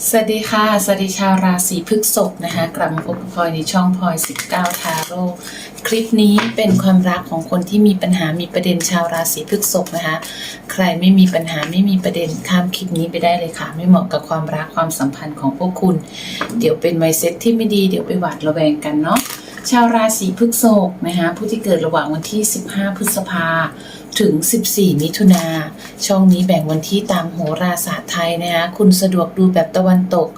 สวัสดีค่ะ สวัสดีชาวราศีพฤษภนะคะ กลับมาพบกับพลอยในช่องพลอย 19 ทาโร่คลิปนี้เป็นความรักของคนที่มีปัญหามีประเด็นชาวราศีพฤษภนะคะ ใครไม่มีปัญหาไม่มีประเด็นข้ามคลิปนี้ไปได้เลยค่ะ ไม่เหมาะกับความรักความสัมพันธ์ของพวกคุณ เดี๋ยวเป็นไมเซ็ตที่ไม่ดีเดี๋ยวไปหวาดระแวงกันเนาะชาวราศีพฤษภนะคะผู้ที่เกิดระหว่างวันที่ 15 พฤษภา ถึง 14 มิถุนา ช่องนี้แบ่งวันที่ตามโหราศาสตร์ไทยนะคะ คุณสะดวกดูแบบตะวันตก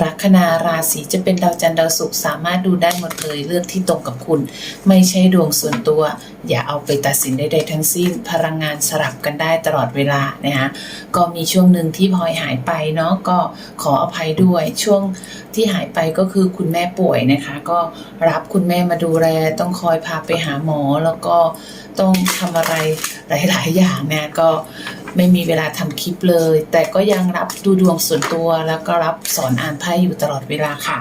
ลัคนาราศีจะเป็นดาวจันทร์ดาวศุกร์สามารถดูได้หมดเลยเลือกที่ตรงกับคุณ ไม่ใช่ดวงส่วนตัว อย่าเอาไปตัดสินใดๆทั้งสิ้น พลังงานสลับกันได้ตลอดเวลานะคะก็มีช่วงหนึ่งที่พลอยหายไปเนาะก็ขออภัยด้วยช่วงที่หายไปก็คือคุณแม่ป่วยนะคะ ก็รับคุณแม่มาดูแลต้องคอยพาไปหาหมอแล้วก็ต้องทำอะไรหลาย ๆ อย่างเนี่ยก็ ไม่มีเวลาทำคลิปเลย แต่ก็ยังรับดูดวงส่วนตัว แล้วก็รับสอนอ่านไพ่อยู่ตลอดเวลาค่ะ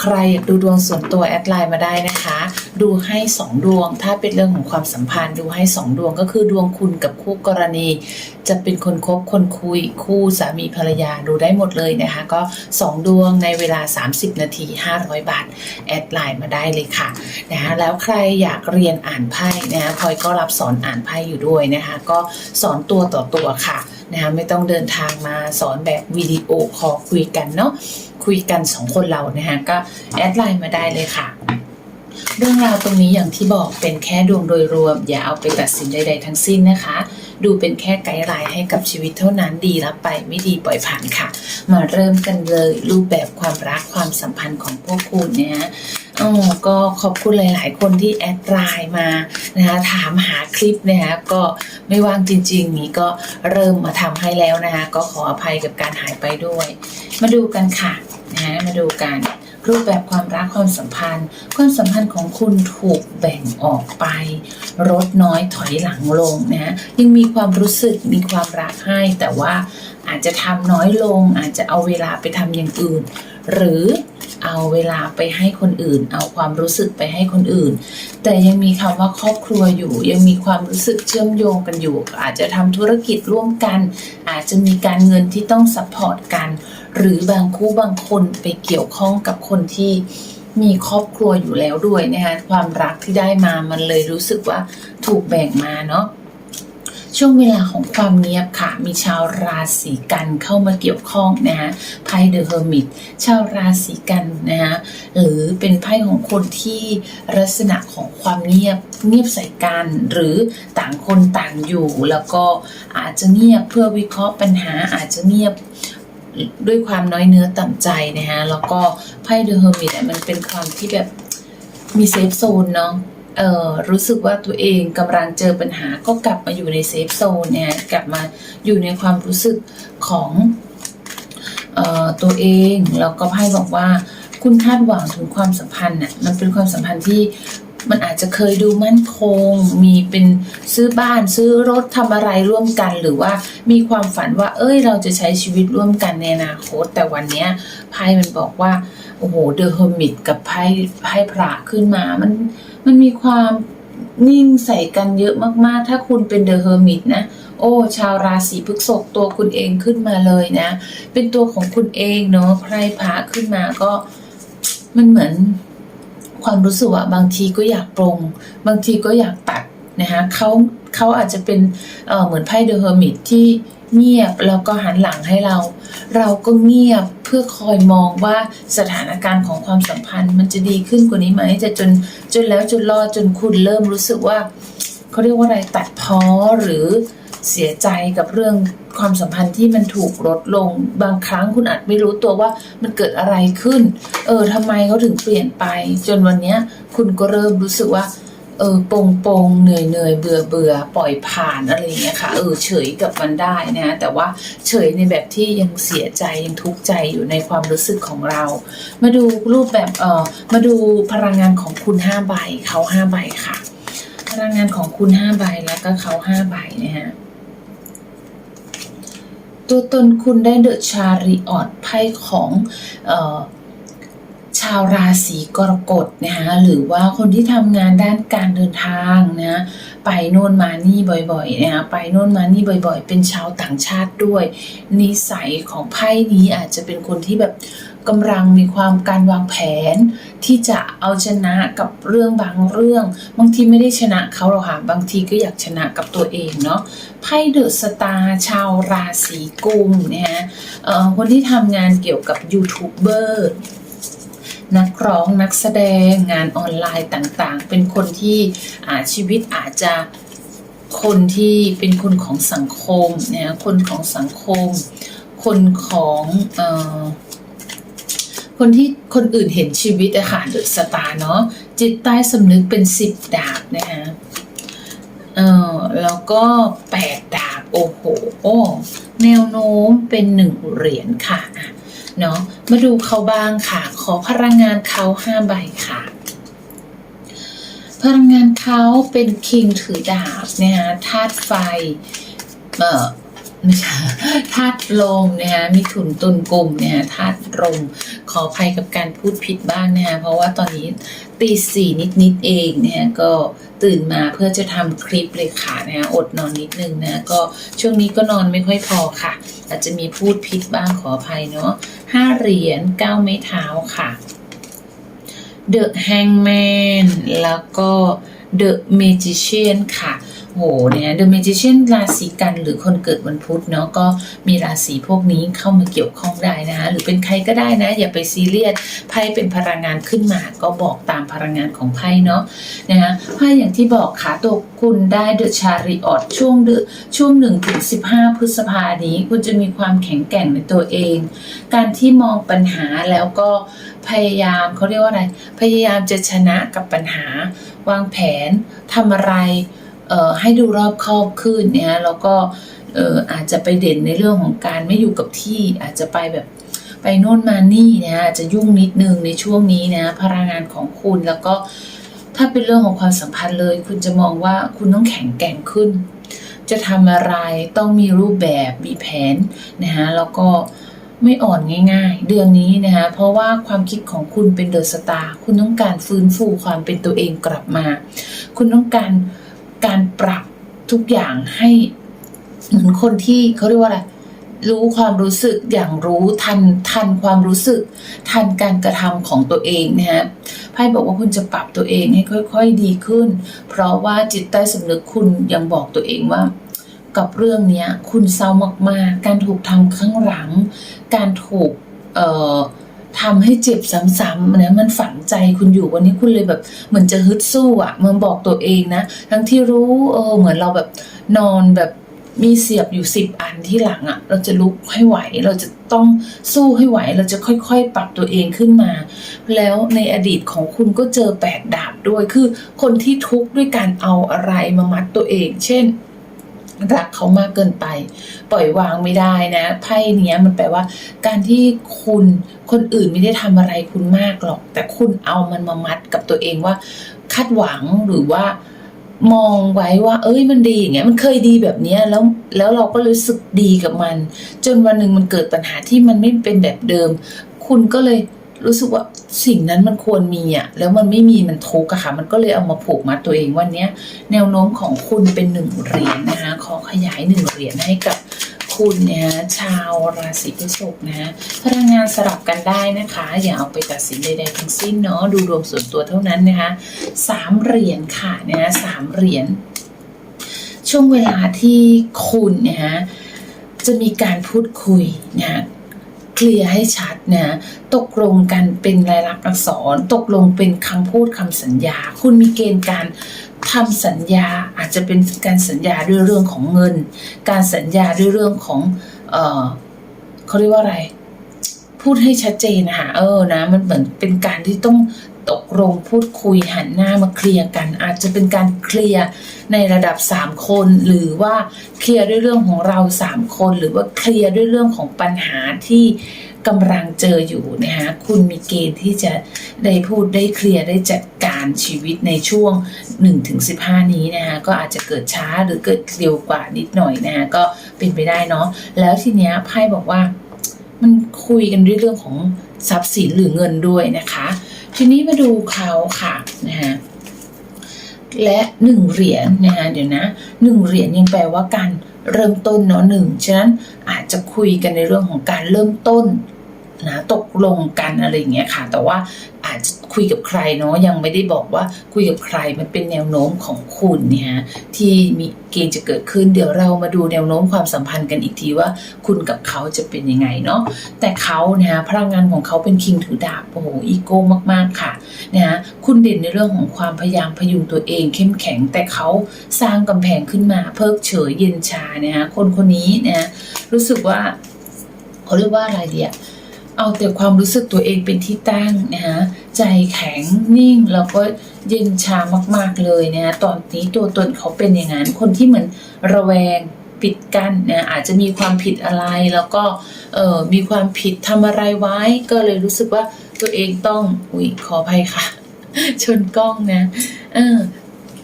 ใครอยากดูดวงส่วนตัวแอดไลน์มาได้นะคะ ดูให้ 2 ดวง ถ้าเป็นเรื่องของความสัมพันธ์ดูให้ 2 ดวงก็คือดวงคุณกับคู่กรณีจะเป็นคนคบคนคุยคู่สามีภรรยาดูได้หมดเลยนะคะ ก็ 2 ดวงในเวลา 30 นาที 500 บาท แอดไลน์มาได้เลยค่ะนะคะแล้วใครอยากเรียนอ่านไพ่นะคะพลอยก็รับสอนอ่านไพ่อยู่ด้วยนะคะ ก็สอนตัวต่อตัวค่ะนะคะไม่ต้องเดินทางมาสอนแบบวิดีโอคอลคุยกันเนาะคุยกันสองคนเรานะคะก็แอดไลน์มาได้เลยค่ะเรื่องราวตรงนี้อย่างที่บอกเป็นแค่ดวงโดยรวม อย่าเอาไปตัดสินใด ๆ ทั้งสิ้นนะคะ ดูเป็นแค่ไกด์ไลน์ให้กับชีวิตเท่านั้นดีรับไปไม่ดีปล่อยผ่านค่ะ มาเริ่มกันเลยรูปแบบความรักความสัมพันธ์ของพวกคุณเนะฮะอ๋อก็ขอบคุณหลาย ๆ คนที่แอดไลน์มานะคะถามหาคลิปนะคะก็ไม่ว่างจริง ๆ นี้ก็เริ่มมาทำให้แล้วนะคะก็ขออภัยกับการหายไปด้วย มาดูกันค่ะนะมาดูกัน รูปแบบความรักความสัมพันธ์ ความสัมพันธ์ของคุณถูกแบ่งออกไปลดน้อยถอยหลังลงนะยังมีความรู้สึกมีความรักให้ แต่ว่าอาจจะทำน้อยลง อาจจะเอาเวลาไปทำอย่างอื่น หรือเอาเวลาไปให้คนอื่น เอาความรู้สึกไปให้คนอื่น แต่ยังมีคำว่าครอบครัวอยู่ ยังมีความรู้สึกเชื่อมโยงกันอยู่ อาจจะทำธุรกิจร่วมกัน อาจจะมีการเงินที่ต้องซัพพอร์ตกัน หรือบางคู่บางคนไปเกี่ยวข้องกับคนที่มีครอบครัวอยู่แล้วด้วยนะคะความรักที่ได้มามันเลยรู้สึกว่าถูกแบ่งมาเนาะช่วงเวลาของความเงียบค่ะ มีชาวราศีกันเข้ามาเกี่ยวข้องนะคะไพ่เดอะเฮอร์มิตชาวราศีกันนะคะหรือเป็นไพ่ของคนที่ลักษณะของความเงียบเงียบใส่กันหรือต่างคนต่างอยู่ แล้วก็อาจจะเงียบเพื่อวิเคราะห์ปัญหาอาจจะเงียบ ด้วยความน้อยเนื้อต่ำใจนะฮะ แล้วก็ไพ่เดอะเฮอร์มิตมันเป็นความที่แบบมีเซฟโซนเนาะเออรู้สึกว่าตัวเองกำลังเจอปัญหาก็กลับมาอยู่ในเซฟโซนเนี่ยกลับมาอยู่ในความรู้สึกของเอ่อตัวเองแล้วก็ไพ่บอกว่าคุณคาดหวังถึงความสัมพันธ์น่ะมันเป็นความสัมพันธ์ที่ มันอาจจะเคยดูมั่นคง มีเป็นซื้อบ้านซื้อรถทำอะไรร่วมกัน หรือว่ามีความฝันว่า เอ้ย เราจะใช้ชีวิตร่วมกันในอนาคต แต่วันนี้ไพ่มันบอกว่า โอ้โหเดอะเฮอร์มิตกับไพ่ไพ่พระขึ้นมา มันมันมีความนิ่งใส่กันเยอะมากๆ ถ้าคุณเป็นเดอะเฮอร์มิตนะ โอ้ ชาวราศีพฤษภตัวคุณเองขึ้นมาเลยนะ เป็นตัวของคุณเองเนาะไพ่พระขึ้นมาก็มันเหมือน ความรู้สึกว่าบางทีก็อยากปรงบางทีก็อยากตัดนะคะเขาเขาอาจจะเป็นเเหมือนไพ่เดอะเฮอร์มิตที่เงียบแล้วก็หันหลังให้เรา เราก็เงียบเพื่อคอยมองว่าสถานการณ์ของความสัมพันธ์ มันจะดีขึ้นกว่านี้ไหมจะจนจนแล้วจนรอดจนคุณเริ่มรู้สึกว่า เขาเรียกว่าอะไรตัดพ้อหรือเสียใจกับเรื่องความสัมพันธ์ที่มันถูกลดลงบางครั้งคุณอาจไม่รู้ตัวว่ามันเกิดอะไรขึ้น เออทำไมเขาถึงเปลี่ยนไป จนวันนี้คุณก็เริ่มรู้สึกว่า เออปงปงเหนื่อยเหนื่อยเบื่อเบื่อปล่อยผ่านอะไรอย่างเงี้ยค่ะ เออเฉยกับมันได้นะแต่ว่าเฉยในแบบที่ยังเสียใจยังทุกข์ใจอยู่ในความรู้สึกของเรา มาดูรูปแบบเออมาดูพลังงานของคุณห้าใบเขาห้าใบค่ะ พลังงานของคุณห้าใบแล้วก็เขาห้าใบนะฮะตัวตนคุณได้เดอะชาริออตไพ่ของออชาวราศีกรกฎนะคะหรือว่าคนที่ทำงานด้านการเดินทางนะไไปโน่นมานี่บ่อยๆนะคะไปโน่นมานี่บ่อย ๆ เป็นชาวต่างชาติด้วย นิสัยของไพ่นี้อาจจะเป็นคนที่แบบ กำลังมีความการวางแผน ที่จะเอาชนะกับเรื่องบางเรื่อง บางทีไม่ได้ชนะเขาหรอกค่ะบางทีก็อยากชนะกับตัวเองเนาะไพ่เดอะสตาร์ชาวราศีกุมนะฮะคนที่ทำงานเกี่ยวกับยูทูบเบอร์นักร้องนักแสดงงานออนไลน์ต่างๆ เป็นคนที่อาชีวิตอาจจะคนที่เป็นคนของสังคมนะคนของสังคม คนของอ คนที่คนอื่นเห็นชีวิตอะค่ะเดอะสตาร์เนาะจิตใต้สำนึกเป็นสิบดาบนะคะเออแล้วก็แปดดาบโอ้โหโอ้แนวโน้มเป็นหนึ่งเหรียญค่ะเนาะมาดูเขาบ้างค่ะ ขอพลังงานเขาห้าใบค่ะ พลังงานเขาเป็นคิงถือดาบนะคะธาตุไฟเอ่อ ไม่ใช่ธาตุลมนะคะมีถุนตุนกลุ่มเนะคะธาตุลมขออภัยกับการพูดผิดบ้างนะคะเพราะว่าตอนนี้ตีสี่นิดๆเองเนี่ยก็ตื่นมาเพื่อจะทำคลิปเลยค่ะนะคะอดนอนนิดนึงนะก็ช่วงนี้ก็นอนไม่ค่อยพอค่ะอาจจะมีพูดผิดบ้างขออภัยเนาะห้าเหรียญเก้าไม้เท้าค่ะ The Hangman แล้วก็ The Magician ค่ะ โหเนี่ย The Magician ราศีกันหรือคนเกิดวันพุธเนาะก็มีราศีพวกนี้เข้ามาเกี่ยวข้องได้นะคะหรือเป็นใครก็ได้นะ อย่าไปซีเรียสไพ่เป็นพลังงานขึ้นมา ก็บอกตามพลังงานของไพ่เนาะนะคะไพ่อย่างที่บอกค่ะตัวคุณได้ The Chariot ช่วงเดือนช่วงถึง15พฤษภานี้ คุณจะมีความแข็งแกร่งในตัวเอง การที่มองปัญหาแล้วก็พยายามเขาเรียกว่าอะไร พยายามจะชนะกับปัญหาวางแผนทำอะไร ให้ดูรอบคอบขึ้นนี่ยแล้วก็ออาจจะไปเด่นในเรื่องของการไม่อยู่กับที่อาจจะไปแบบไปโน่นมานี่นะอาจจะยุ่งนิดนึงในช่วงนี้นะพลังงานของคุณแล้วก็ถ้าเป็นเรื่องของความสัมพันธ์เลย คุณจะมองว่าคุณต้องแข็งแกร่งขึ้น จะทำอะไรต้องมีรูปแบบมีแผนนะฮะแล้วก็ไม่อ่อนง่ายๆ เดือนนี้นะคะเพราะว่าความคิดของคุณเป็นเดอะสตาร์คุณต้องการฟื้นฟูความเป็นตัวเองกลับมา คุณต้องการ การปรับทุกอย่างให้เหมือนคนที่เขาเรียกว่าอะไรรู้ความรู้สึกอย่างรู้ทันทันความรู้สึก ทันการกระทำของตัวเองนะฮะไพ่บอกว่าคุณจะปรับตัวเองให้ค่อย ๆ ดีขึ้น เพราะว่าจิตใต้สำนึกคุณยังบอกตัวเองว่า กับเรื่องเนี้ย คุณเศร้ามากๆ การถูกทำข้างหลัง การถูกเอ่อ ทำให้เจ็บซ้ำๆนะมันฝังใจคุณอยู่วันนี้คุณเลยแบบเหมือนจะฮึดสู้อะ่ะมันบอกตัวเองนะ ทั้งที่รู้เออเหมือนเราแบบนอนแบบมีเสียบอยู่สิบอันที่หลังอะ่ะ เราจะลุกให้ไหว เราจะต้องสู้ให้ไหว เราจะค่อยๆ ปรับตัวเองขึ้นมา แล้วในอดีตของคุณก็เจอแปดดาบด้วยคือคนที่ทุกข์ด้วยการเอาอะไรมามัดตัวเอง เช่น รักเขามากเกินไป ปล่อยวางไม่ได้นะไพ่เนี้ยมันแปลว่า การที่คุณคนอื่นไม่ได้ทำอะไรคุณมากหรอก แต่คุณเอามันมามัดกับตัวเองว่า คาดหวังหรือว่ามองไว้ว่า เอ้ยมันดีอย่างเงี้ยมันเคยดีแบบเนี้ยแล้วแล้วเราก็รู้สึกดีกับมัน จนวันหนึ่งมันเกิดปัญหาที่มันไม่เป็นแบบเดิม คุณก็เลย รู้สึกว่าสิ่งนั้นมันควรมีอะแล้วมันไม่มีมันทุกข์อะค่ะ มันก็เลยเอามาผูกมัดตัวเองวันนี้แนวโน้มของคุณเป็นหนึ่งเหรียญนะคะขอขยายหนึ่งเหรียญให้กับคุณเนี่ยชาวราศีพฤษภนะพลังงานสลับกันได้นะคะ อย่าเอาไปตัดสินใดๆทั้งสิ้นเนาะดูรวมส่วนตัวเท่านั้นนะคะสามเหรียญค่ะนะสามเหรียญช่วงเวลาที่คุณเนยฮะจะมีการพูดคุยนะ เคลียร์ให้ชัดนะตกลงกันเป็นลายลักษณ์อักษร ตกลงเป็นคำพูดคำสัญญา คุณมีเกณฑ์การทำสัญญาอาจจะเป็นการสัญญาด้วยเรื่องของเงิน การสัญญาด้วยเรื่องของเออเขาเรียกว่าอะไร พูดให้ชัดเจนนะคะเออนะ มันเหมือนเป็นการที่ต้อง ตกลงพูดคุยหันหน้ามาเคลียร์กัน อาจจะเป็นการเคลียร์ในระดับ 3 คน หรือว่าเคลียร์ด้วยเรื่องของเรา 3 คน หรือว่าเคลียร์ด้วยเรื่องของปัญหาที่กำลังเจออยู่นะคะคุณมีเกณฑ์ที่จะได้พูดได้เคลียร์ได้จัดการชีวิตในช่วง 1-15 นี้นะคะก็อาจจะเกิดช้าหรือเกิดเร็วกว่านิดหน่อยนะคะก็เป็นไปได้เนาะแล้วทีเนี้ยไพ่บอกว่ามันคุยกันด้วยเรื่องของทรัพย์สินหรือเงินด้วยนะคะ ทีนี้มาดูเขาค่ะนะฮะและหนึ่งเหรียญนะคะเดี๋ยวนะหนึ่งเหรียญยังแปลว่าการเริ่มต้นเนาะหนึ่งฉะนั้นอาจจะคุยกันในเรื่องของการเริ่มต้นนะตกลงกันอะไรอย่างเงี้ยค่ะ แต่ว่าอาจจะ คุยกับใครเนาะยังไม่ได้บอกว่าคุยกับใครมันเป็นแนวโน้มของคุณเนี่ยฮะที่มีเกณฑ์จะเกิดขึ้นเดี๋ยวเรามาดูแนวโน้มความสัมพันธ์กันอีกทีว่า คุณกับเขาจะเป็นยังไงเนาะแต่เขาเนี่ยพลังงานของเขาเป็นคิงถือดาบโอ้โหอีโก้มาก ๆค่ะนะฮะคุณเด่นในเรื่องของความพยายามพยุงตัวเองเข้มแข็งแต่เขาสร้างกำแพงขึ้นมาเพิกเฉยเย็นชานะฮะคนคนนี้นะรู้สึกว่าเขาเรียกว่าอะไรเดีย เอาแต่ความรู้สึกตัวเองเป็นที่ตั้งนะฮะใจแข็งนิ่งแล้วก็เย็นชามากๆเลยนะฮะตอนนี้ตัวตนเขาเป็นอย่างนั้นคนที่เหมือนระแวงปิดกั้นนะอาจจะมีความผิดอะไรแล้วก็เออมีความผิดทำอะไรไว้ ก็เลยรู้สึกว่าตัวเองต้องอุ้ยขออภัยค่ะ ชนกล้องนะเออ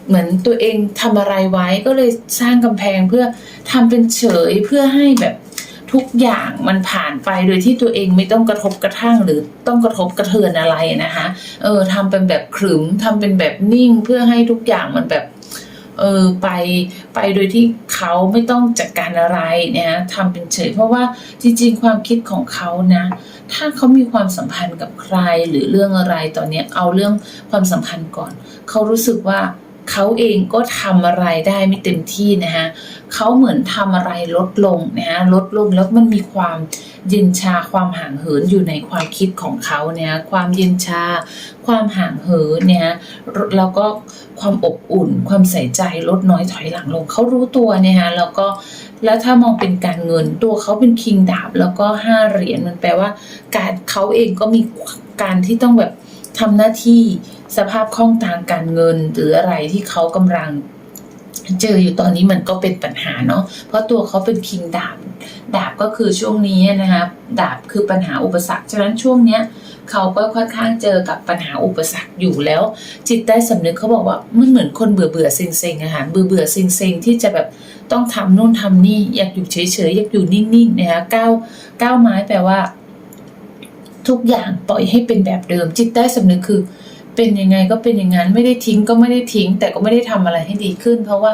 เหมือนตัวเองทำอะไรไว้ก็เลยสร้างกำแพงเพื่อทำเป็นเฉยเพื่อให้แบบ ทุกอย่างมันผ่านไปโดยที่ตัวเองไม่ต้องกระทบกระทั่งหรือต้องกระทบกระเทือนอะไรนะคะ เออทำเป็นแบบขรึมทำเป็นแบบนิ่งเพื่อให้ทุกอย่างมันแบบเออไปไปโดยที่เขาไม่ต้องจัดการอะไรเนี่ยทำเป็นเฉย เพราะว่าจริงๆ ความคิดของเขานะ ถ้าเขามีความสัมพันธ์กับใครหรือเรื่องอะไรตอนนี้เอาเรื่องความสัมพันธ์ก่อน เขารู้สึกว่า เขาเองก็ทำอะไรได้ไม่เต็มที่นะฮะเขาเหมือนทำอะไรลดลงนะฮะลดลงแล้วมันมีความเย็นชาความห่างเหินอยู่ในความคิดของเขาเนี่ยความเย็นชา ความห่างเหินเนี่ยแล้วก็ความอบอุ่น ความใส่ใจลดน้อยถอยหลังลงเขารู้ตัวเนี่ยฮะแล้วก็แล้วถ้ามองเป็นการเงินตัวเขาเป็นคิงดาบแล้วก็ห้าเหรียญมันแปลว่า การเขาเองก็มีการที่ต้องแบบ ทำหน้าที่สภาพคล่องทางการเงิน หรืออะไรที่เขากำลังเจออยู่ตอนนี้มันก็เป็นปัญหาเนาะ เพราะตัวเขาเป็นคิงดาบ ดาบก็คือช่วงนี้นะคะดาบคือปัญหาอุปสรรค ฉะนั้นช่วงเนี้ยเขาก็ค่อนข้างเจอกับปัญหาอุปสรรคอยู่แล้ว จิตใต้สำนึกเขาบอกว่ามันเหมือนคนเบื่อเบื่อเซ็งเซ็งอะค่ะเบื่อเบื่อเซ็งเซ็งที่จะแบบต้องทำนู่นทำนี่อยากอยู่เฉยเฉยอยากอยู่นิ่งๆนะคะก้าวก้าวไม้แปลว่า ทุกอย่างปล่อยให้เป็นแบบเดิม จิตใต้สำนึกคือ เป็นยังไงก็เป็นอย่างนั้นไม่ได้ทิ้งก็ไม่ได้ทิ้ง แต่ก็ไม่ได้ทำอะไรให้ดีขึ้น เพราะว่า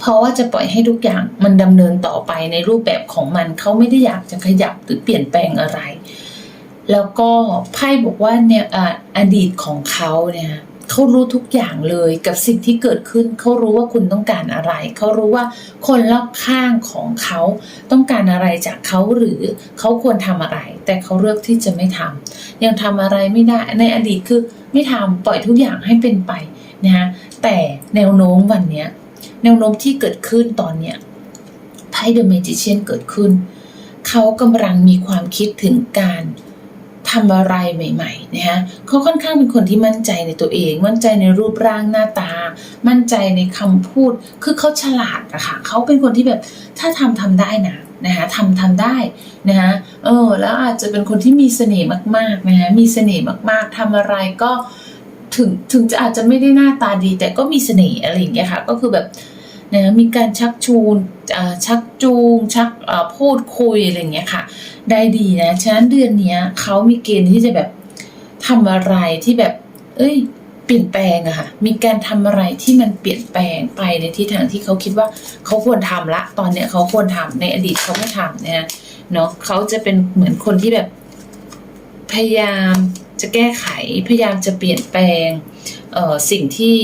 เพราะว่าจะปล่อยให้ทุกอย่างมันดำเนินต่อไปในรูปแบบของมันเขาไม่ได้อยากจะขยับหรือเปลี่ยนแปลงอะไร แล้วก็ไพ่บอกว่าเนี่ยออดีตของเขาเนี่ย เขารู้ทุกอย่างเลยกับสิ่งที่เกิดขึ้น เขารู้ว่าคุณต้องการอะไร เขารู้ว่าคนรอบข้างของเขาต้องการอะไรจากเขาหรือเขาควรทำอะไร แต่เขาเลือกที่จะไม่ทำยังทำอะไรไม่ได้ในอดีตคือไม่ทำปล่อยทุกอย่างให้เป็นไปนะฮะแต่แนวโน้มวันเนี้ยแนวโน้มที่เกิดขึ้นตอนเนี้ยไพ่เดอะเมจิเชียนเกิดขึ้น เขากำลังมีความคิดถึงการ ทำอะไรใหม่ๆนะฮะเขาค่อนข้างเป็นคนที่มั่นใจในตัวเอง มั่นใจในรูปร่างหน้าตา มั่นใจในคำพูด คือเขาฉลาดอะค่ะเขาเป็นคนที่แบบถ้าทำทำได้นะนะคะทำทำได้นะคะเออแล้วอาจจะเป็นคนที่มีเสน่ห์มากๆนะคะมีเสน่ห์มากๆทำอะไรก็ถึงถึงจะอาจจะไม่ได้หน้าตาดี แต่ก็มีเสน่ห์อะไรอย่างเงี้ยค่ะ ก็คือแบบ นะมีการชักชูนอ่าชักจูง ชักอ่าพูดคุยอะไรเงี้ยค่ะ ได้ดีนะ ฉะนั้นเดือนนี้เขามีเกณฑ์ที่จะแบบทำอะไรที่แบบ เอ้ย เปลี่ยนแปลงอะค่ะ มีการทำอะไรที่มันเปลี่ยนแปลงไปในทิศทางที่เขาคิดว่าเขาควรทำละ ตอนเนี้ยเขาควรทำในอดีตเขาไม่ทำนะฮะเนาะเขาจะเป็นเหมือนคนที่แบบ พยายามจะแก้ไข พยายามจะเปลี่ยนแปลงเอ่อสิ่งที่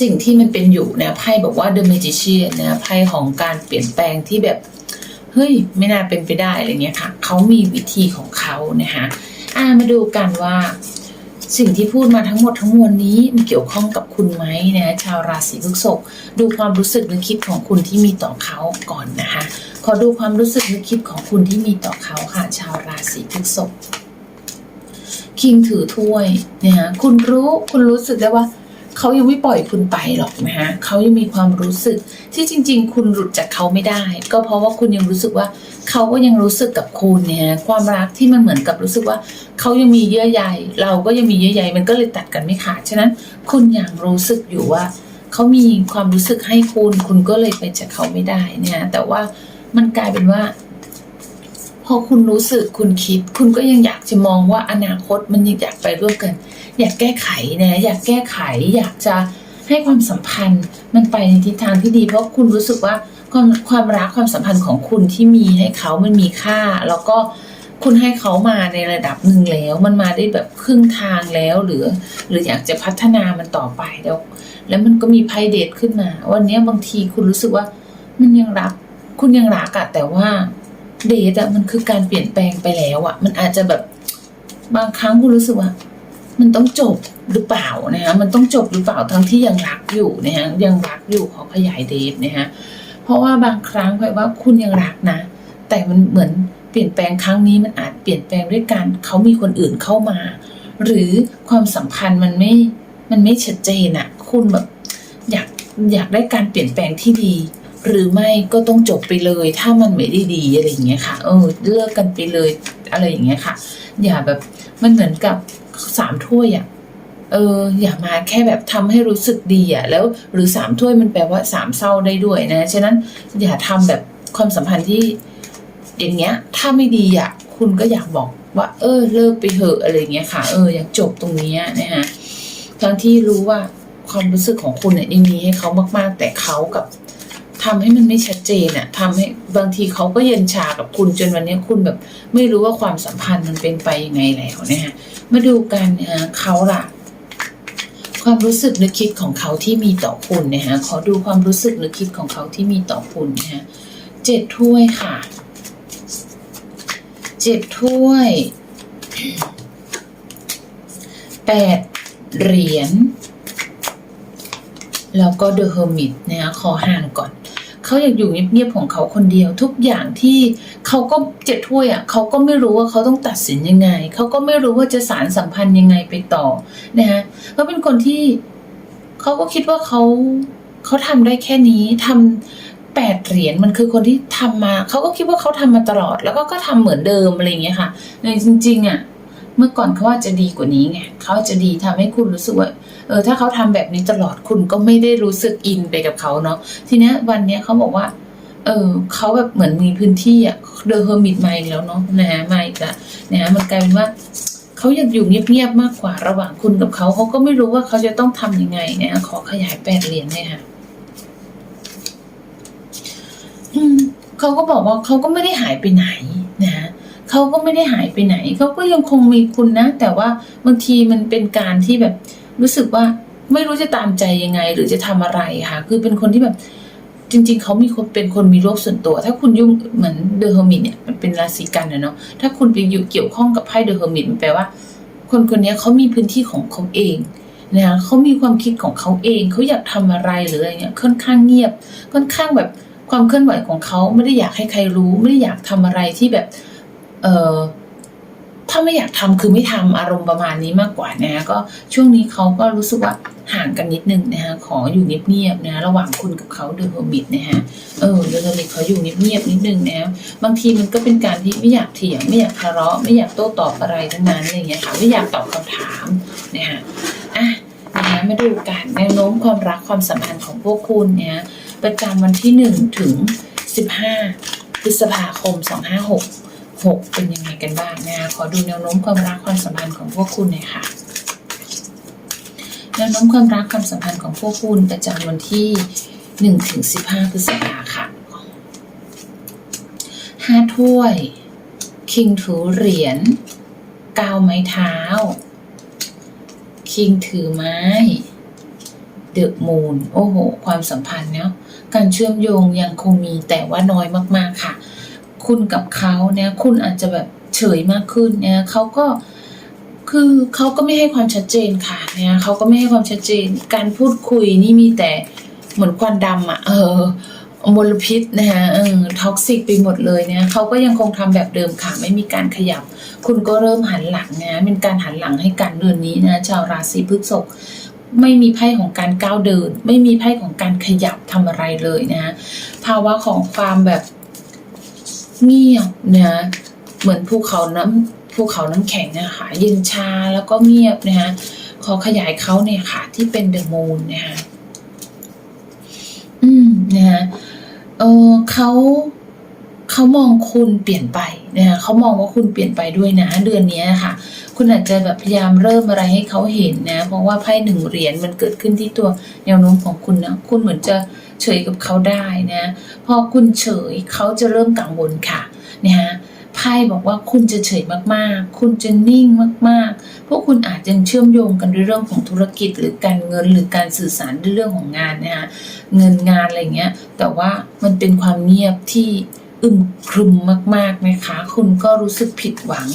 สิ่งที่มันเป็นอยู่เนะไพ่บอกว่า The Magician นะไพ่ของการเปลี่ยนแปลงที่แบบ เฮ้ย ไม่น่าเป็นไปได้อะไรเงี้ยค่ะ เขามีวิธีของเขานะคะอ่ามาดูกันว่า สิ่งที่พูดมาทั้งหมดทั้งมวลนี้มันเกี่ยวข้องกับคุณไหมนะชาวราศีพฤษภดูความรู้สึกนึกคิดของคุณที่มีต่อเขาก่อนนะคะ ขอดูความรู้สึกนึกคิดของคุณที่มีต่อเขาค่ะ ชาวราศีพฤษภคิงถือถ้วยนะคะคุณรู้คุณรู้สึกได้ว่า เขายังไม่ปล่อยคุณไปหรอกนะฮะเขายังมีความรู้สึก ที่จริง ๆ คุณหลุดจากเขาไม่ได้ ก็เพราะว่าคุณยังรู้สึกว่าเขาก็ยังรู้สึกกับคุณเนี่ยความรักที่มันเหมือนกับรู้สึกว่าเขายังมีเยื่อใยเราก็ยังมีเยื่อใยมันก็เลยตัดกันไม่ขาดฉะนั้น คุณยังรู้สึกอยู่ว่าเขามีความรู้สึกให้คุณ คุณก็เลยไปจากเขาไม่ได้เนี่ยแต่ว่ามันกลายเป็นว่า พอคุณรู้สึกคุณคิด คุณก็ยังอยากจะมองว่าอนาคตมันยังอยากไปร่วมกัน อยากแก้ไขนะ อยากแก้ไข อยากจะให้ความสัมพันธ์มันไปในทิศทางที่ดี เพราะคุณรู้สึกว่าความความรักความสัมพันธ์ของคุณที่มีให้เขามันมีค่า แล้วก็คุณให้เขามาในระดับหนึ่งแล้ว มันมาได้แบบครึ่งทางแล้วหรือ หรืออยากจะพัฒนามันต่อไปแล้ว แล้วมันก็มีไพ่เดทขึ้นมา วันนี้บางทีคุณรู้สึกว่ามันยังรัก คุณยังรักอะแต่ว่า เดทอะมันคือการเปลี่ยนแปลงไปแล้วอะมันอาจจะแบบบางครั้งคุณรู้สึกว่า มันต้องจบหรือเปล่านะฮะมันต้องจบหรือเปล่าทั้งที่ยังรักอยู่นะฮะยังรักอยู่ขอขยายเดทนะฮะเพราะว่าบางครั้งแปลว่าคุณยังรักนะ แต่มันเหมือนเปลี่ยนแปลงครั้งนี้มันอาจเปลี่ยนแปลงด้วยการเขามีคนอื่นเข้ามา หรือความสัมพันธ์มันไม่มันไม่ชัดเจนอะคุณแบบอยากอยากได้การเปลี่ยนแปลงที่ดี หรือไม่ก็ต้องจบไปเลย ถ้ามันไม่ได้ดีอะไรอย่างเงี้ยค่ะเออเลิกกันไปเลยอะไรอย่างเงี้ยค่ะ อย่าแบบมันเหมือนกับสามถ้วยอะเอออย่ามาแค่แบบทำให้รู้สึกดีอะแล้วหรือสามถ้วยมันแปลว่าสามเศร้าได้ด้วยนะ ฉะนั้นอย่าทำแบบความสัมพันธ์ที่ อย่างเงี้ย ถ้าไม่ดีอะคุณก็อยากบอกว่า เออ เลิกไปเถอะอะไรอย่างเงี้ยค่ะ เอออยากจบตรงเนี้ยนะฮะทั้งที่รู้ว่าความรู้สึกของคุณเนี่ยยังมีให้เขามาก ๆ แต่เขากับ ทำให้มันไม่ชัดเจนอะทำให้บางทีเขาก็เย็นชากับคุณจนวันนี้คุณแบบ ไม่รู้ว่าความสัมพันธ์มันเป็นไปยังไงแล้วนะฮะมาดูกันนะเขาล่ะ ความรู้สึกนึกคิดของเขาที่มีต่อคุณนะฮะขอดูความรู้สึกนึกคิดของเขาที่มีต่อคุณนะฮะเจ็ดถ้วยค่ะเจ็ดถ้วยแปดเหรียญแล้วก็เดอะเฮอร์มิตนะคะขอห่างก่อน เขาอยากอยู่เงียบๆของเขาคนเดียว ทุกอย่างที่เขาก็เจ็ดถ้วยอะเขาก็ไม่รู้ว่าเขาต้องตัดสินยังไง เขาก็ไม่รู้ว่าจะสารสัมพันธ์ยังไงไปต่อนะคะเขาเป็นคนที่เขาก็คิดว่าเขาเขาทำได้แค่นี้ทำแปดเหรียญมันคือคนที่ทำมาเขาก็คิดว่าเขาทำมาตลอด แล้วก็ก็ทำเหมือนเดิมอะไรอย่างเงี้ยค่ะในจริง ๆอะเมื่อก่อนเขาอาจจะดีกว่านี้ไงเขาจะดีทำให้คุณรู้สึกว่า เออถ้าเขาทำแบบนี้ตลอดคุณก็ไม่ได้รู้สึกอินไปกับเขาเนาะทีเนี้ยวันเนี้ยเขาบอกว่า เออเขาแบบเหมือนมีพื้นที่อะเดอะเฮอร์มิตมาอีกแล้วเนาะนะฮะมาอีกแล้วนะฮะมันกลายเป็นว่าเขาอยากอยู่เงียบๆมากกว่าระหว่างคุณกับเขาเขาก็ไม่รู้ว่าเขาจะต้องทำยังไงนะ ขอขยายแปดเหรียญเลยค่ะอืมเขาก็บอกว่าเขาก็ไม่ได้หายไปไหนนะฮะเขาก็ไม่ได้หายไปไหนเขาก็ยังคงมีคุณนะ แต่ว่าบางทีมันเป็นการที่แบบ รู้สึกว่าไม่รู้จะตามใจยังไง หรือจะทำอะไรค่ะ คือเป็นคนที่แบบ จริง ๆ เขามีคนเป็นคนมีโลกส่วนตัว ถ้าคุณยุ่งเหมือนเดอะเฮอร์มิตเนี่ยมันเป็นราศีกันนะเนาะถ้าคุณไปอยู่เกี่ยวข้องกับไพ่เดอะเฮอร์มิตมันแปลว่า คนคนนี้เขามีพื้นที่ของเขาเองนะคะเขามีความคิดของเขาเอง เขาอยากทำอะไรหรืออะไรเงี้ยค่อนข้างเงียบ ค่อนข้างแบบความเคลื่อนไหวของเขาไม่ได้อยากให้ใครรู้ ไม่ได้อยากทำอะไรที่แบบ เออ ถ้าไม่อยากทำคือไม่ทำอารมณ์ประมาณนี้มากกว่านะก็ช่วงนี้เขาก็รู้สึกว่าห่างกันนิดนึงนะคะขออยู่เงียบๆนะระหว่างคุณกับเขาเดอะเฮอร์มิตนะฮะเออเดอะเฮอร์มิตเขาอยู่เงียบๆนิดนึงนะบางทีมันก็เป็นการที่ไม่อยากเถียงไม่อยากทะเลาะไม่อยากโต้ตอบอะไรทั้งนั้นอะไรอย่างเงี้ยค่ะไม่อยากตอบคำถามนะฮะอะนะคะมาดูกันแนวโน้มความรักความสัมพันธ์ของพวกคุณเนี่ยประจำวันที่หนึ่งถึงสิบห้าพฤษภาคมส องห้าหกเป็นยังไงกันบ้างนะคะขอดูแนวโน้มความรักความสัมพันธ์ของพวกคุณหน่อยค่ะแนวโน้มความรักความสัมพันธ์ของพวกคุณประจำวันที่หนึ่งถึงสิบห้าพฤษภาค่ะห้าถ้วย คิงถือเหรียญก้าไม้เท้า คิงถือไม้เดอะมูนโอ้โห ความสัมพันธ์เนาะการเชื่อมโยงยังคงมีแต่ว่าน้อยมากๆค่ะ คุณกับเขาเนี่ยคุณอาจจะแบบเฉยมากขึ้นเนี่ยเขาก็คือเขาก็ไม่ให้ความชัดเจนค่ะเนี่ยเขาก็ไม่ให้ความชัดเจน การพูดคุยนี่มีแต่เหมือนควันดำอะเออมลพิษนะคะเออท็อกซิกไปหมดเลยเนี่ยเขาก็ยังคงทำแบบเดิมค่ะ ไม่มีการขยับ คุณก็เริ่มหันหลังนะเป็นการหันหลังให้กันเดือนนี้นะชาวราศีพฤษภไม่มีไพ่ของการก้าวเดิน ไม่มีไพ่ของการขยับทำอะไรเลยนะภาวะของความแบบ เงียบนะเหมือนภูเขาน้ำภูเขาน้ำแข็งนะคะเย็นชาแล้วก็เงียบนะคะขอขยายเขาเนี่ยค่ะ ที่เป็นเดอะมูนนะคะอืมนะคะเออเขาเขามองคุณเปลี่ยนไปนะคะเขามองว่าคุณเปลี่ยนไปด้วยนะ เดือนนี้ค่ะ คุณอาจจะแบบพยายามเริ่มอะไรให้เขาเห็นนะ เพราะว่าไพ่หนึ่งเหรียญมันเกิดขึ้นที่ตัวแนวโน้มของคุณนะ คุณเหมือนจะเเฉยกับเขาได้นะพอคุณเฉยเขาจะเริ่มกังวลค่ะนะฮะไพ่บอกว่าคุณจะเฉยมากๆ คุณจะนิ่งมากๆ พวกคุณอาจจะเชื่อมโยงกันด้วยเรื่องของธุรกิจหรือการเงินหรือการสื่อสารด้วยเรื่องของงานนะคะเงินงานอะไรเงี้ย แต่ว่ามันเป็นความเงียบที่ อึมครึมมากๆนะคะ คุณก็รู้สึกผิดหวัง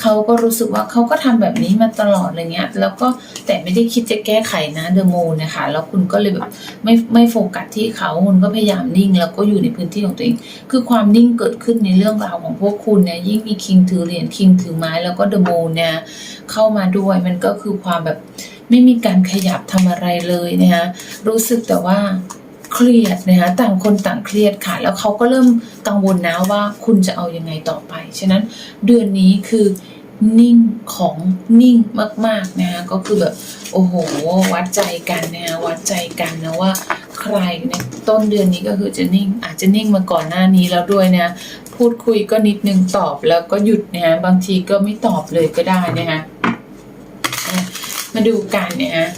เขาก็รู้สึกว่าเขาก็ทำแบบนี้มาตลอดอะไรเงี้ย แล้วก็แต่ไม่ได้คิดจะแก้ไขนะเดอะโมนะคะ แล้วคุณก็เลยแบบไม่ไม่โฟกัสที่เขาคุณก็พยายามนิ่ง แล้วก็อยู่ในพื้นที่ของตัวเอง คือความนิ่งเกิดขึ้นในเรื่องราวของพวกคุณเนี่ยยิ่งมีคิงถือเหรียญคิงถือไม้แล้วก็เดอะโมเนี่ยเข้ามาด้วยมันก็คือความแบบไม่มีการขยับทำอะไรเลยนะคะรู้สึกแต่ว่า เครียดนะคะต่างคนต่างเครียดค่ะ แล้วเขาก็เริ่มกังวลนะว่าคุณจะเอายังไงต่อไป ฉะนั้นเดือนนี้คือนิ่งของนิ่งมากๆนะคะก็คือแบบโอ้โห วัดใจกันนะคะวัดใจกันนะว่าใครในต้นเดือนนี้ก็คือจะนิ่ง อาจจะนิ่งมาก่อนหน้านี้แล้วด้วยนะพูดคุยก็นิดนึงตอบแล้วก็หยุดนะฮะบางทีก็ไม่ตอบเลยก็ได้นะคะมาดูกันเนี่ยฮะ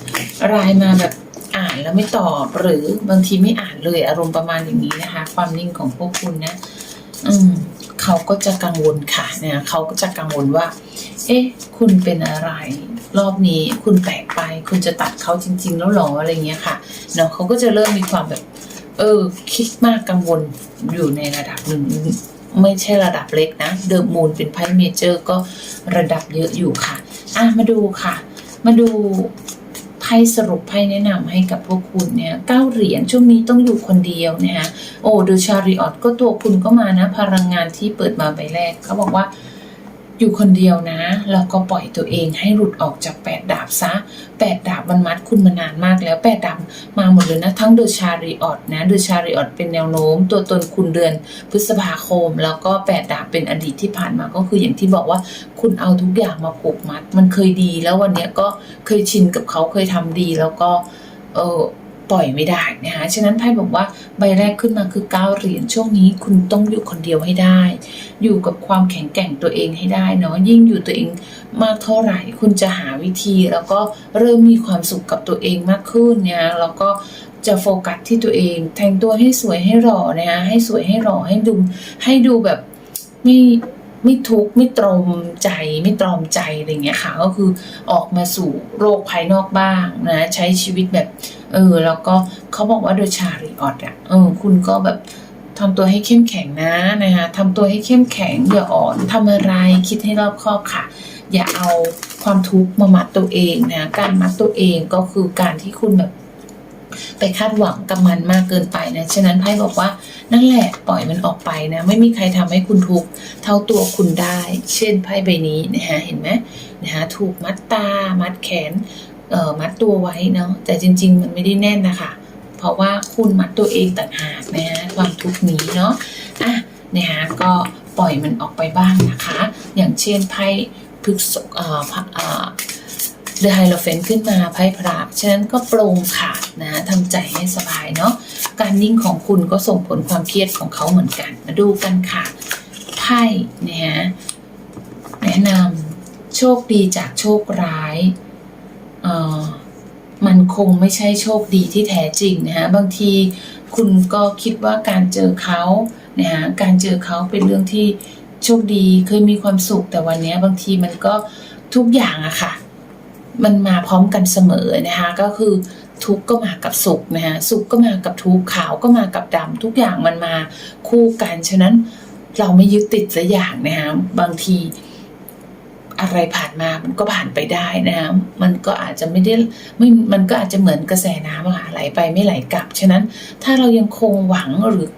รายมาแบบ อ่านแล้วไม่ตอบ หรือบางทีไม่อ่านเลยอารมณ์ประมาณอย่างนี้นะคะ ความนิ่งของพวกคุณนะอืมเขาก็จะกังวลค่ะเนี่ยเขาก็จะกังวลว่า เอ๊ะ คุณเป็นอะไร รอบนี้คุณแปลกไป คุณจะตัดเขาจริง ๆ แล้วหรออะไรเงี้ยค่ะเนาะเขาก็จะเริ่มมีความแบบ เออ คิดมากกังวลอยู่ในระดับหนึ่งไม่ใช่ระดับเล็กนะ เดอะมูนเป็นไพ่เมเจอร์ก็ระดับเยอะอยู่ค่ะ อะ มาดูค่ะ มาดู ไพ่สรุปไพ่แนะนำให้กับพวกคุณเนี่ยเก้าเหรียญช่วงนี้ต้องอยู่คนเดียวนะคะโอ้ดูชาริออตก็ตัวคุณก็มานะ พลังงานที่เปิดมาใบแรกเขาบอกว่า อยู่คนเดียวนะแล้วก็ปล่อยตัวเองให้หลุดออกจากแปดดาบซะแปดดาบมันมัดคุณมานานมากแล้วแปดดาบมาหมดเลยนะ ทั้งเดอะชาริออตนะเดอะชาริออตเป็นแนวโน้ม ตัวตนคุณเดือนพฤษภาคม แล้วก็แปดดาบเป็นอดีตที่ผ่านมาก็คืออย่างที่บอกว่าคุณเอาทุกอย่างมาผูกมัด มันเคยดี แล้ววันเนี้ยก็เคยชินกับเขาเคยทำดีแล้วก็เออ ปล่อยไม่ได้นะคะฉะนั้นไพ่บอกว่าใบแรกขึ้นมาคือเก้าเหรียญช่วงนี้คุณต้องอยู่คนเดียวให้ได้ อยู่กับความแข็งแกร่งตัวเองให้ได้เนาะยิ่งอยู่ตัวเองมากเท่าไหร่ คุณจะหาวิธีแล้วก็เริ่มมีความสุขกับตัวเองมากขึ้นเนี่ยแล้วก็จะโฟกัสที่ตัวเอง แต่งตัวให้สวยให้หล่อนะคะให้สวยให้หล่อให้ดูให้ดูแบบไม่ ไม่ทุกข์ไม่ตรมใจไม่ตรอมใจอะไรเงี้ยค่ะ ก็คือออกมาสู่โลกภายนอกบ้างนะใช้ชีวิตแบบ เออ แล้วก็เขาบอกว่าโดยชาริออดอะเออ คุณก็แบบทำตัวให้เข้มแข็งนะนะคะทำตัวให้เข้มแข็งอย่าอ่อนทำอะไรคิดให้รอบคอบค่ะ อย่าเอาความทุกข์มามัดตัวเองนะการมัดตัวเองก็คือการที่คุณแบบ ไปคาดหวังกับมันมากเกินไปนะ ฉะนั้นไพ่บอกว่านั่นแหละปล่อยมันออกไปนะ ไม่มีใครทำให้คุณทุกข์เท่าตัวคุณได้ เช่นไพ่ใบนี้นะฮะเห็นไหมนะฮะถูกมัดตา มัดแขนเอ่อมัดตัวไว้เนาะแต่จริง ๆ มันไม่ได้แน่นนะคะ เพราะว่าคุณมัดตัวเองต่างหากนะฮะความทุกข์นี้เนาะอะนะฮะก็ปล่อยมันออกไปบ้างนะคะ อย่างเช่นไพ่พฤกษก เอ่อพระเอ่อเดอะไฮโลเฟนขึ้นมาไพ่พระฉะนั้นก็โปร่งค่ะนะทำใจให้สบายเนาะการนิ่งของคุณก็ส่งผลความเครียดของเขาเหมือนกัน มาดูกันค่ะไพ่นะฮะแนะนำโชคดีจากโชคร้ายเอ่อมันคงไม่ใช่โชคดีที่แท้จริงนะฮะบางทีคุณก็คิดว่าการเจอเขานะฮะการเจอเขาเป็นเรื่องที่โชคดีเคยมีความสุขแต่วันนี้บางทีมันก็ทุกอย่างอะค่ะ มันมาพร้อมกันเสมอนะคะก็คือทุกข์ก็มากับสุขนะคะสุขก็มากับทุกข์ขาวก็มากับดำทุกอย่างมันมาคู่กันฉะนั้นเราไม่ยึดติดสักอย่างนะคะบางทีอะไรผ่านมามันก็ผ่านไปได้นะคะมันก็อาจจะไม่ได้ไม่ มันก็อาจจะเหมือนกระแสน้ำอะค่ะไหลไปไม่ไหลกลับ ฉะนั้นถ้าเรายังคงหวังหรือ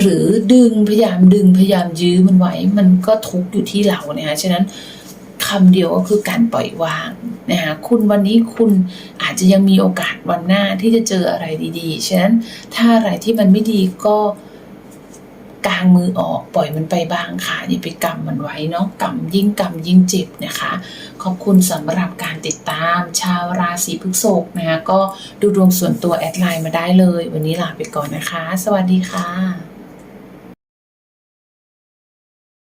หรือดึงพยายามดึงพยายามยื้อมันไว้ มันก็ทุกข์อยู่ที่เรานะคะฉะนั้น คำเดียวก็คือการปล่อยวางนะคะคุณวันนี้คุณอาจจะยังมีโอกาสวันหน้าที่จะเจออะไรดีๆ ฉะนั้นถ้าอะไรที่มันไม่ดีก็กางมือออกปล่อยมันไปบ้างค่ะอย่าไปกำมันไว้เนาะกำยิ่งกำยิ่งเจ็บนะคะ ขอบคุณสำหรับการติดตามชาวราศีพฤษภนะคะก็ดูดวงส่วนตัวแอดไลน์มาได้เลย วันนี้ลาไปก่อนนะคะ สวัสดีค่ะ